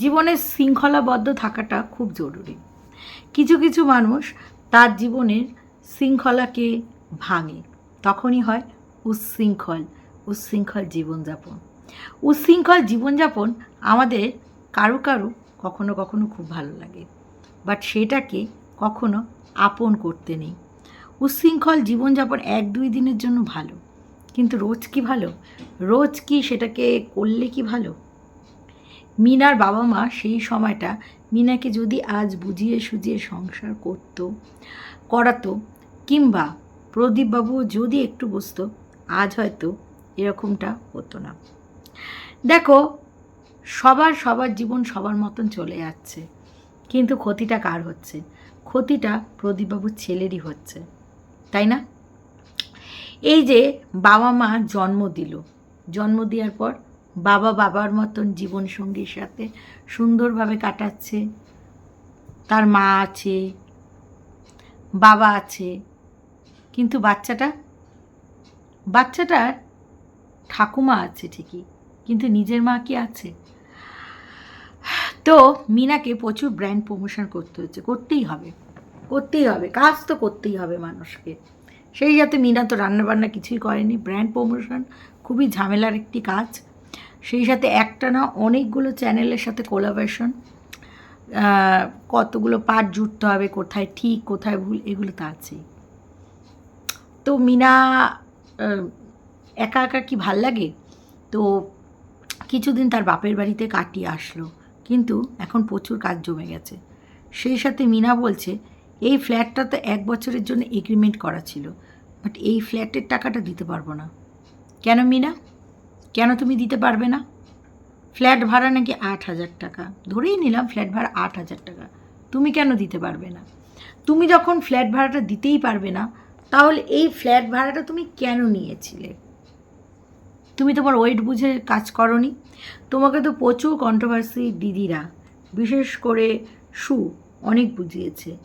জীবনে শৃঙ্খলাবদ্ধ থাকাটা খুব জরুরি। কিছু কিছু মানুষ তার জীবনের শৃঙ্খলাকে ভাঙে। তখনই হয় উচ্ছৃঙ্খল উচ্ছৃঙ্খল জীবনযাপন। উচ্ছৃঙ্খল জীবনযাপন আমাদের কারও কারও কখনো কখনো খুব ভালো লাগে বাট সেটাকে কখনো আপন করতে নেই। উচ্ছৃঙ্খল জীবনযাপন এক দুই দিনের জন্য ভালো, কিন্তু রোজ কি ভালো? রোজ কি সেটাকে করলে কি ভালো? মিনার বাবা মা সেই সময়টা মিনাকে যদি আজ বুঝিয়ে সুঝিয়ে সংসার করত, করাতো, কিংবা প্রদীপবাবু যদি একটু বসতো আজ হয়তো এরকমটা হতো না। দেখো, সবার সবার জীবন সবার মতন চলে যাচ্ছে, কিন্তু ক্ষতিটা কার হচ্ছে? ক্ষতিটা প্রদীপবাবুর ছেলেরই হচ্ছে, তাই না? এই যে বাবা মা জন্ম দিল, জন্ম দেওয়ার পর বাবা বাবার মতন জীবনসঙ্গীর সাথে সুন্দরভাবে কাটাচ্ছে। তার মা আছে, বাবা আছে, কিন্তু বাচ্চাটা, বাচ্চাটার ঠাকুমা আছে ঠিকই, কিন্তু নিজের মা কি আছে? তো মিনাকে প্রচুর ব্র্যান্ড প্রমোশন করতে হচ্ছে, করতেই হবে করতেই হবে, কাজ তো করতেই হবে মানুষকে। সেই সাথে মিনা তো রান্নাবান্না কিছুই করেনি ব্র্যান্ড প্রমোশন খুবই ঝামেলার একটি কাজ। সেই সাথে একটা না অনেকগুলো চ্যানেলের সাথে কোলাবেশন কতগুলো পার্ট জুড়তে হবে, কোথায় ঠিক, কোথায় ভুল, এগুলো তো আছেই। তো মিনা একা একা কি ভালো লাগে? তো কিছুদিন তার বাপের বাড়িতে কাটিয়ে আসলো, কিন্তু এখন প্রচুর কাজ জমে গেছে। সেই সাথে মিনা বলছে, এই ফ্ল্যাটটা তো এক বছরের জন্য এগ্রিমেন্ট করা ছিল বাট এই ফ্ল্যাটের টাকাটা দিতে পারব না। কেন মিনা? কেন তুমি দিতে পারবে না? ফ্ল্যাট ভাড়া নাকি আট হাজার টাকা? ধরেই নিলাম ফ্ল্যাট ভাড়া আট হাজার টাকা। তুমি কেন দিতে পারবে না? তুমি যখন ফ্ল্যাট ভাড়াটা দিতেই পারবে না, তাহলে এই ফ্ল্যাট ভাড়াটা তুমি কেন নিয়েছিলে? তুমি তোমার ওয়েট বুঝে কাজ করনি? তোমাকে তো প্রচুর কন্ট্রোভার্সি দিদিরা, বিশেষ করে সু অনেক বুঝিয়েছে।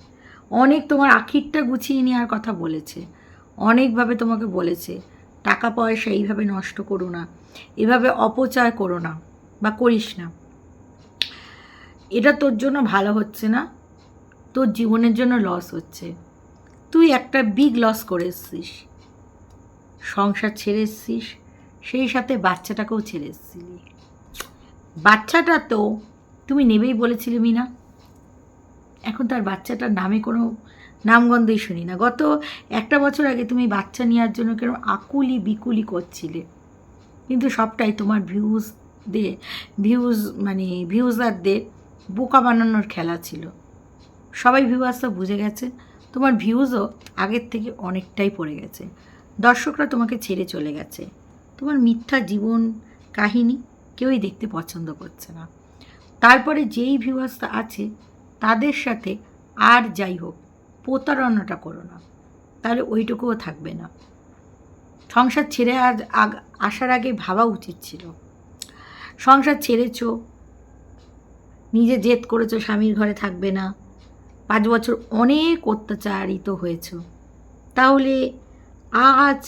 অনেক তোমার আখিরটা গুছিয়ে নেওয়ার কথা বলেছে। অনেকভাবে তোমাকে বলেছে। টাকা পয়সা এইভাবে নষ্ট করো না, এভাবে অপচয় করো না বা করিস না। এটা তোর জন্য ভালো হচ্ছে না, তোর জীবনের জন্য লস হচ্ছে। তুই একটা বিগ লস করে এসছিস, সংসার ছেড়ে এসছিস, সেই সাথে বাচ্চাটাকেও ছেড়ে এসছিলি। বাচ্চাটা তো তুমি নেবেই বলেছিলে মিনা, এখন তার বাচ্চাটার নামে কোনো নামগন্ধই শুনি না। গত একটা বছর আগে তুমি বাচ্চা নেওয়ার জন্য কেন আকুলি বিকুলি করছিলে। কিন্তু সবটাই তোমার ভিউজ দিয়ে ভিউজ মানে ভিউজারদের বোকা বানানোর খেলা ছিল। সবাই ভিউয়ার্স তো বুঝে গেছে, তোমার ভিউজও আগের থেকে অনেকটাই পড়ে গেছে। দর্শকরা তোমাকে ছেড়ে চলে গেছে। তোমার মিথ্যা জীবন কাহিনী কেউই দেখতে পছন্দ করছে না। তারপরে যেই ভিউয়ার্সটা আছে, তাদের সাথে আর যাই হোক প্রতারণাটা করো না। তাহলে ওইটুকুও থাকবে না। সংসার ছেড়ে আজ আগ, আসার আগে ভাবা উচিত ছিল। সংসার ছেড়েছ, নিজে জেদ করেছ স্বামীর ঘরে থাকবে না। পাঁচ বছর অনেক অত্যাচারিত হয়েছ। তাহলে আজ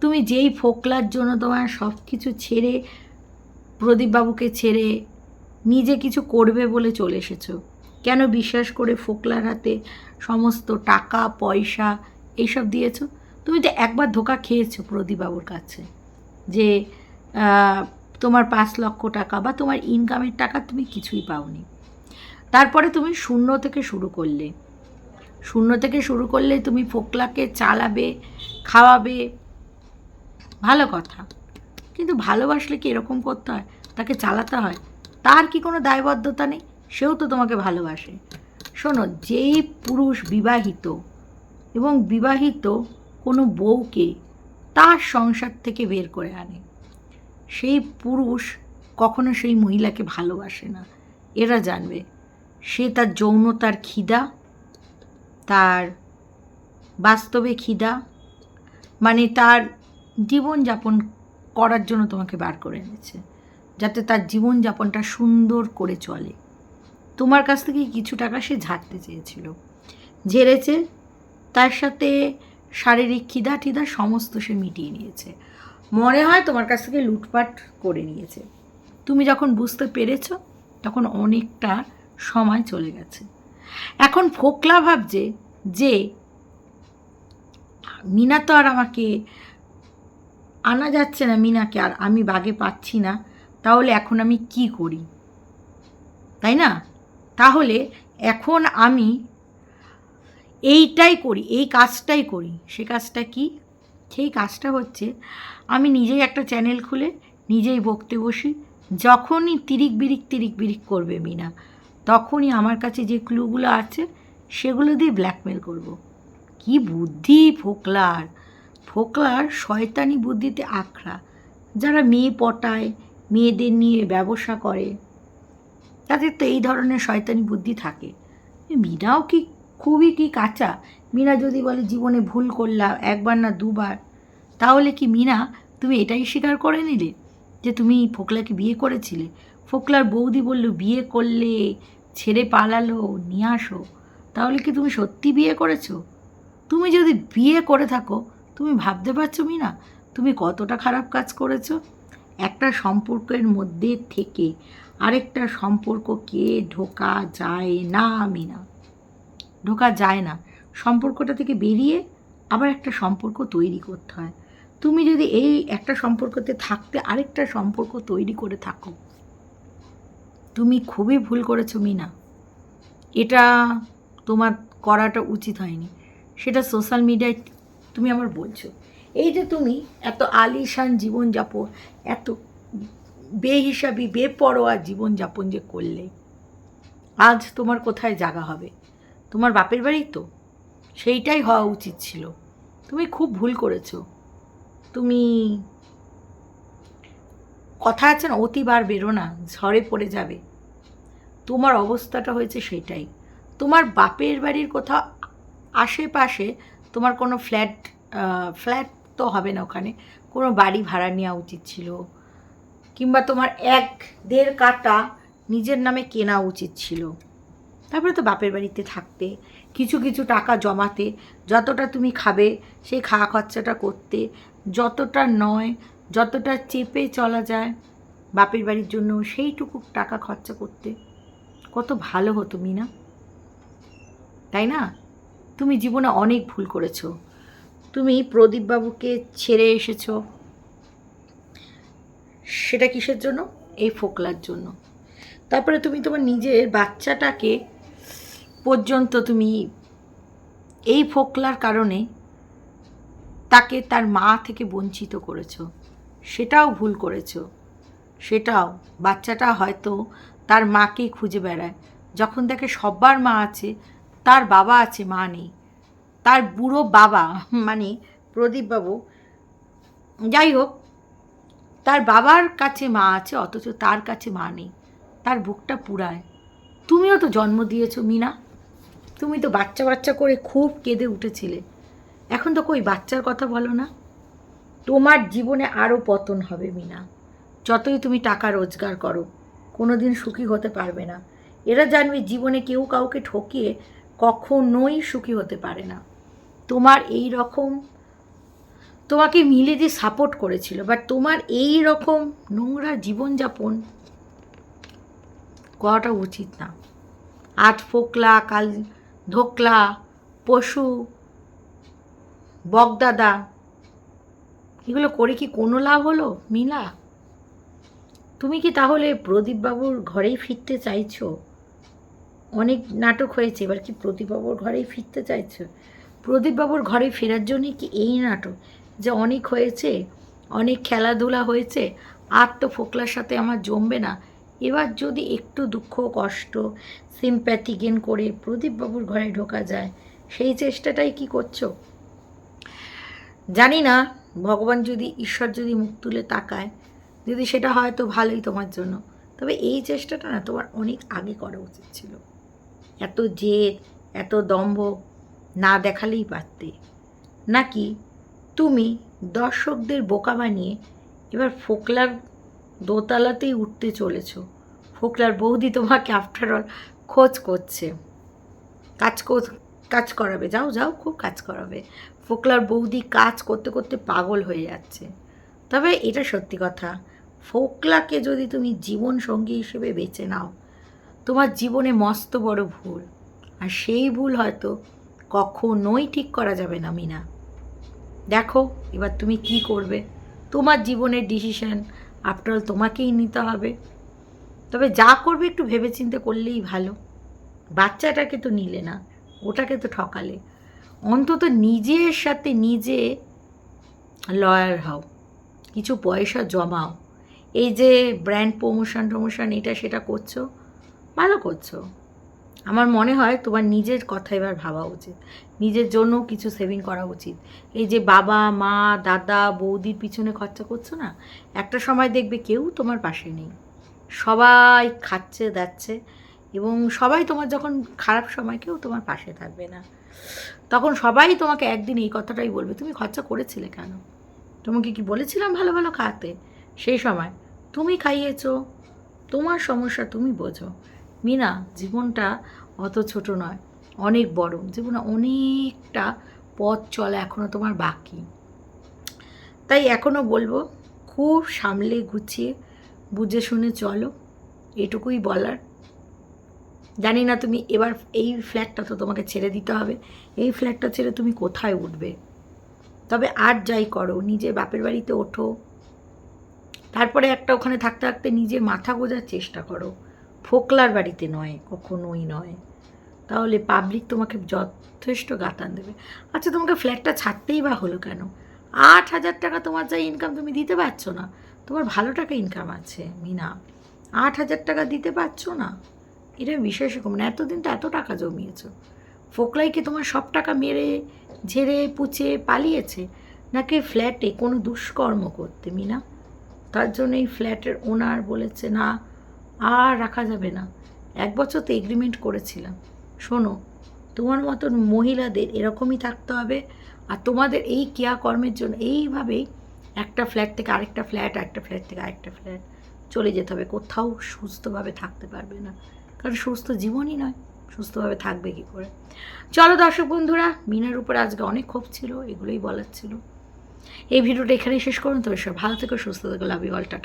তুমি যেই ফোকলার জন্য তোমার সব কিছু ছেড়ে, প্রদীপবাবুকে ছেড়ে নিজে কিছু করবে বলে চলে এসেছ, কেন বিশ্বাস করে ফোকলার হাতে সমস্ত টাকা, পয়সা এইসব দিয়েছ। তুমি তো একবার ধোকা খেয়েছো প্রদীপবাবুর কাছে যে তোমার পাঁচ লক্ষ টাকা বা তোমার ইনকামের টাকা তুমি কিছুই পাওনি। তারপরে তুমি শূন্য থেকে শুরু করলে। শূন্য থেকে শুরু করলে তুমি ফোকলাকে চালাবে, খাওয়াবে। ভালো কথা। কিন্তু ভালোবাসলে কি এরকম করতে হয়? তাকে চালাতে হয়? তার কি কোনো দায়বদ্ধতা নেই? সেও তো তোমাকে ভালোবাসে। শোনো, যেই পুরুষ বিবাহিত এবং বিবাহিত কোনো বউকে তার সংসার থেকে বের করে আনে, সেই পুরুষ কখনো সেই মহিলাকে ভালোবাসে না। এরা জানবে, সে তার যৌনতার খিদা, তার বাস্তবে খিদা মানে তার জীবনযাপন করার জন্য তোমাকে বার করে এনেছে, যাতে তার জীবনযাপনটা সুন্দর করে চলে। তোমার কাছ থেকে কিছু টাকা সে ঝাড়তে চেয়েছিল। ঝেড়েছে, তার সাথে শারীরিক খিদা টিদা সমস্ত সে মিটিয়ে নিয়েছে। মনে হয় তোমার কাছ থেকে লুটপাট করে নিয়েছে। তুমি যখন বুঝতে পেরেছ, তখন অনেকটা সময় চলে গেছে। এখন ফোকলা ভাবছে যে, মিনা তো আর আমাকে আনা যাচ্ছে না মিনাকে, আর আমি বাগে পাচ্ছি না, তাহলে এখন আমি কি করি? তাই না? তাহলে এখন আমি এইটাই করি, এই কাজটাই করি। সে কাজটা কি? সেই কাজটা হচ্ছে আমি নিজেই একটা চ্যানেল খুলে নিজেই বকতে বসি। যখনই তিরিক বিরিক তিরিক বিরিক করবে মিনা, তখনই আমার কাছে যে ক্লুগুলো আছে সেগুলো দিয়ে ব্ল্যাকমেল করব। কি বুদ্ধি ফোকলার! ফোকলার শয়তানি বুদ্ধিতে আখড়া। যারা মেয়ে পটায়, মেয়েদের নিয়ে ব্যবসা করে তাদের তো এই ধরনের শয়তানি বুদ্ধি থাকে। মিনাও কি, খুবই কি কাঁচা? মিনা যদি বলে, জীবনে ভুল করলাম, একবার না দুবার তাহলে কি মিনা, তুমি এটাই স্বীকার করে নিলে? যে তুমি ফোকলাকে বিয়ে করেছিলে। ফোকলার বৌদি বলল, বিয়ে করলে ছেড়ে পালালো, নিয়ে আসো। তাহলে কি তুমি সত্যি বিয়ে করেছ? তুমি যদি বিয়ে করে থাকো, তুমি ভাবতে পারছ মিনা, তুমি কতটা খারাপ কাজ করেছ? একটা সম্পর্কের মধ্যে থেকে আরেকটা সম্পর্ককে ঢোকা যায় না মিনা। ঢোকা যায় না। সম্পর্কটা থেকে বেরিয়ে আবার একটা সম্পর্ক তৈরি করতে হয়। তুমি যদি এই একটা সম্পর্কতে থাকতে আরেকটা সম্পর্ক তৈরি করে থাকো। তুমি খুবই ভুল করেছ মিনা। এটা তোমার করাটা উচিত হয়নি। সেটা সোশ্যাল মিডিয়ায় তুমি আমার বলছো। এই যে তুমি এত আলিশান জীবনযাপন, এত বেহিসাবি, বেপরোয়া জীবনযাপন যে করলে, আজ তোমার কোথায় জাগা হবে? তোমার বাপের বাড়ি তো? সেইটাই হওয়া উচিত ছিল। তুমি খুব ভুল করেছ। তুমি কথা আছে না অতিবার বেরো না, ঝড়ে পড়ে যাবে। তোমার অবস্থাটা হয়েছে সেটাই তোমার বাপের বাড়ির কোথাও আশেপাশে তোমার কোনো ফ্ল্যাট ফ্ল্যাট হবে না ওখানে। কোনো বাড়ি ভাড়া নেওয়া উচিত ছিল। কিংবা তোমার এক দেড় কাটা নিজের নামে কেনা উচিত ছিল। তারপরে তো বাপের বাড়িতে থাকতে, কিছু কিছু টাকা জমাতে, যতটা তুমি খাবে সেই খাওয়া খরচাটা করতে, যতটা নয়, যতটা চেপে চলা যায় বাপের বাড়ির জন্য সেইটুকু টাকা খরচা করতে, কত ভালো হতো মিনা। তাই না? তুমি জীবনে অনেক ভুল করেছ। তুমি প্রদীপবাবুকে ছেড়ে এসেছ। সেটা কিসের জন্য? এই ফোকলার জন্য। তারপরে তুমি তোমার নিজের বাচ্চাটাকে পর্যন্ত তুমি এই ফোকলার কারণে তাকে তার মা থেকে বঞ্চিত করেছ। সেটাও ভুল করেছ। সেটাও। বাচ্চাটা হয়তো তার মাকেই খুঁজে বেড়ায়। যখন দেখে সব্বার মা আছে, তার বাবা আছে, মা নেই। তার বুড়ো বাবা মানে প্রদীপবাবু যাই হোক তার বাবার কাছে মা আছে, অথচ তার কাছে মা নেই। তার বুকটা পুরায় তুমিও তো জন্ম দিয়েছ, মিনা। তুমি তো বাচ্চা বাচ্চা করে খুব কেঁদে উঠেছিলে। এখন তো কই বাচ্চার কথা বলো না? তোমার জীবনে আরও পতন হবে, মিনা। যতই তুমি টাকা রোজগার করো কোনো দিন সুখী হতে পারবে না। এরা জানবে জীবনে কেউ কাউকে ঠকিয়ে কখনোই সুখী হতে পারে না। তোমার এই রকম, তোমাকে মিলে যে সাপোর্ট করেছিল বাট তোমার এই রকম নোংরা জীবনযাপন করাটা উচিত না। আজ ফোকলা, কাল ধোকলা, পশু বকদাদা এগুলো করে কি কোনো লাভ হলো? মিলা, তুমি কি তাহলে প্রদীপবাবুর ঘরেই ফিরতে চাইছো? অনেক নাটক হয়েছে, এবার কি প্রদীপবাবুর ঘরেই ফিরতে চাইছো? প্রদীপবাবুর ঘরে ফেরার জন্যই কি এই নাটক? যে অনেক হয়েছে, অনেক খেলাধুলা হয়েছে, আর তো ফোকলার সাথে আমার জমবে না। এবার যদি একটু দুঃখ, কষ্ট সিম্প্যাথি গেন করে প্রদীপবাবুর ঘরে ঢোকা যায়, সেই চেষ্টাটাই কি করছ? জানি না, ভগবান যদি, ঈশ্বর যদি মুখ তুলে তাকায়, যদি সেটা হয় তো ভালোই তোমার জন্য। তবে এই চেষ্টাটা না তোমার অনেক আগে করা উচিত ছিল। এত জেদ, এত দম্ভ না দেখালেই পারতে। নাকি তুমি দর্শকদের বোকা বানিয়ে এবার ফোকলার দোতলাতেই উঠতে চলেছ? ফোকলার বৌদি তোমাকে আফটার অল খোঁজ করছে। কাজ কাজ করাবে, যাও যাও, খুব কাজ করাবে। ফোকলার বৌদি কাজ করতে করতে পাগল হয়ে যাচ্ছে। তবে এটা সত্যি কথা, ফোকলাকে যদি তুমি জীবন সঙ্গী হিসেবে বেছে নাও, তোমার জীবনে মস্ত বড় ভুল। আর সেই ভুল হয়তো কখনোই ঠিক করা যাবে না, মিনা। দেখো, এবার তুমি কি করবে? তোমার জীবনের ডিসিশন আফটারঅল তোমাকেই নিতে হবে। তবে যা করবে একটু ভেবেচিন্তে করলেই ভালো। বাচ্চাটাকে তো নিলে না, ওটাকে তো ঠকালে। অন্তত নিজের সাথে নিজে লয়ার হও, কিছু পয়সা জমাও। এই যে ব্র্যান্ড প্রমোশন টমোশন এটা, সেটা করছ, ভালো করছ। আমার মনে হয় তোমার নিজের কথা এবার ভাবা উচিত। নিজের জন্য কিছু সেভিং করা উচিত। এই যে বাবা, মা, দাদা, বৌদির পিছনে খরচা করছ না, একটা সময় দেখবে কেউ তোমার পাশে নেই। সবাই খাচ্ছে, দাচ্ছে এবং সবাই তোমার যখন খারাপ সময় কেউ তোমার পাশে থাকবে না। তখন সবাই তোমাকে একদিন এই কথাটাই বলবে, তুমি খরচা করেছিলে কেন? তোমাকে কি বলেছিলাম ভালো ভালো খাতে সেই সময়, তুমি খাইয়েছো। তোমার সমস্যা তুমি বোঝো। মিনা, জীবনটা অত ছোট নয়, অনেক বড়। জীবনে অনেকটা পথ চলা এখনও তোমার বাকি। তাই এখনও বলব, খুব সামলে গুছিয়ে বুঝে শুনে চলো, এটুকুই বলার। জানি না তুমি এবার এই ফ্ল্যাটটা তো তোমাকে ছেড়ে দিতে হবে, এই ফ্ল্যাটটা ছেড়ে তুমি কোথায় উঠবে? তবে আর যাই করো নিজের বাপের বাড়িতে ওঠো। তারপরে একটা ওখানে থাকতে থাকতে নিজের মাথা গোজার চেষ্টা করো। ফোকলার বাড়িতে নয়, কখনোই নয়। তাহলে পাবলিক তোমাকে যথেষ্ট গাতান দেবে। আচ্ছা তোমাকে ফ্ল্যাটটা ছাড়তেই বা হলো কেন? আট হাজার টাকা তোমার যা ইনকাম তুমি দিতে পারছ না, তোমার ভালো টাকা ইনকাম আছে, মিনা। আট হাজার টাকা দিতে পারছ না? এটা বিশেষ রকম। না এতদিন তো এত টাকা জমিয়েছো। ফোকলাই কি তোমার সব টাকা মেরে, ঝেড়ে পুচে পালিয়েছে? নাকি ফ্ল্যাটে কোনো দুষ্কর্ম করতে, মিনা? তার জন্য এই ফ্ল্যাটের ওনার বলেছে, না আর রাখা যাবে না। এক বছর তো এগ্রিমেন্ট করেছিলাম। শোনো, তোমার মতন মহিলাদের এরকমই থাকতে হবে আর তোমাদের এই ক্রিয়াকর্মের জন্য এইভাবেই একটা ফ্ল্যাট থেকে আরেকটা ফ্ল্যাট একটা ফ্ল্যাট থেকে আরেকটা ফ্ল্যাট চলে যেতে হবে। কোথাও সুস্থভাবে থাকতে পারবে না। কারণ সুস্থ জীবনই নয়, সুস্থভাবে থাকবে কী করে? চলো দর্শক বন্ধুরা, মিনার উপর আজকে অনেক ক্ষোভ ছিল, এগুলোই বলার ছিল। এই ভিডিওটা এখানেই শেষ করুন। তো সব ভালো থেকো, সুস্থ থেকো লাভ ইউ অলটা